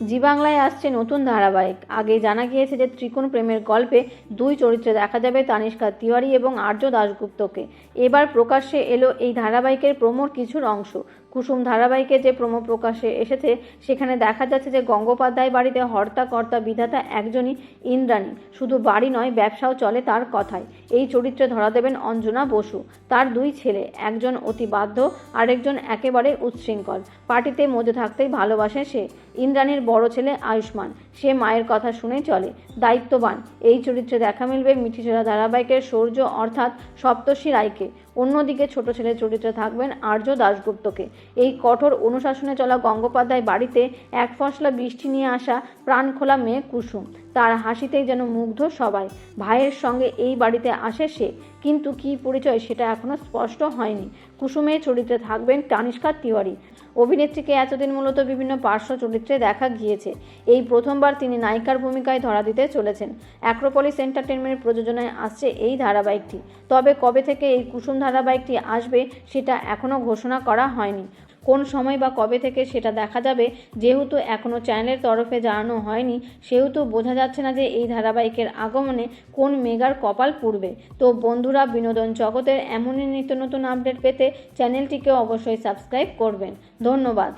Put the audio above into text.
জি বাংলায় আসছে নতুন ধারাবাহিক। আগে জানা গিয়েছে যে ত্রিকোণ প্রেমের গল্পে দুই চরিত্রে দেখা যাবে তানিষ্কা তিওয়ারি এবং আর্য দাশগুপ্তকে। এবার প্রকাশ্যে এলো এই ধারাবাহিকের প্রমোর কিছুর অংশ। কুসুম ধারাবাহিকে যে প্রমো প্রকাশে এসেছে, সেখানে দেখা যাচ্ছে যে গঙ্গোপাধ্যায় বাড়িতে হর্তা কর্তা বিধাতা একজনই ইন্দ্রাণী। শুধু বাড়ি নয়, ব্যবসাও চলে তার কথায়। এই চরিত্রে ধরা দেবেন অঞ্জনা বসু। তার দুই ছেলে, একজন অতি বাধ্য, আরেকজন একেবারে উচ্ছৃঙ্খল। পার্টিতে মজে থাকতেই ভালোবাসে সে। ইন্দ্রাণীর বড় ছেলে আয়ুষ্মান। সে মায়ের কথা শুনে চলে। দায়িত্ববান। এই চরিত্রে দেখা মিলবে মিঠিচোরা ধারাবাহিকের সৌর্য, অর্থাৎ সপ্তর্ষি রায়কে। অন্যদিকে ছোট ছেলে চরিত্রে থাকবেন আর্য দাশগুপ্তকে। এই কঠোর অনুশাসনে চলা গঙ্গোপাধ্যায় বাড়িতে এক ফসলা বৃষ্টি নিয়ে আসা প্রাণখোলা মেয়ে কুসুম। তার হাসিতেই যেন মুগ্ধ সবাই। ভাইয়ের সঙ্গে এই বাড়িতে আসে সে, কিন্তু কী পরিচয় সেটা এখনও স্পষ্ট হয়নি। কুসুমের চরিত্রে থাকবেন তানিষ্কা তিওয়ারি। অভিনেত্রীকে এতদিন মূলত বিভিন্ন পার্শ্ব চরিত্রে দেখা গিয়েছে। এই প্রথমবার তিনি নায়িকার ভূমিকায় ধরা দিতে চলেছেন। অ্যাক্রোপলিস এন্টারটেনমেন্টের প্রযোজনায় আসছে এই ধারাবাহিকটি। তবে কবে থেকে এই কুসুম ধারাবাহিকটি আসবে সেটা এখনও ঘোষণা করা হয়নি। কোন সময় বা কবে থেকে সেটা দেখা যাবে, যেহেতু এখনও চ্যানেলের তরফে জানানো হয়নি, সেহেতু বোঝা যাচ্ছে না যে এই ধারাবাহিকের আগমনে কোন মেগার কপাল পুড়বে। তো বন্ধুরা, বিনোদন জগতের এমনই নিত্য নতুন আপডেট পেতে চ্যানেলটিকে অবশ্যই সাবস্ক্রাইব করবেন। ধন্যবাদ।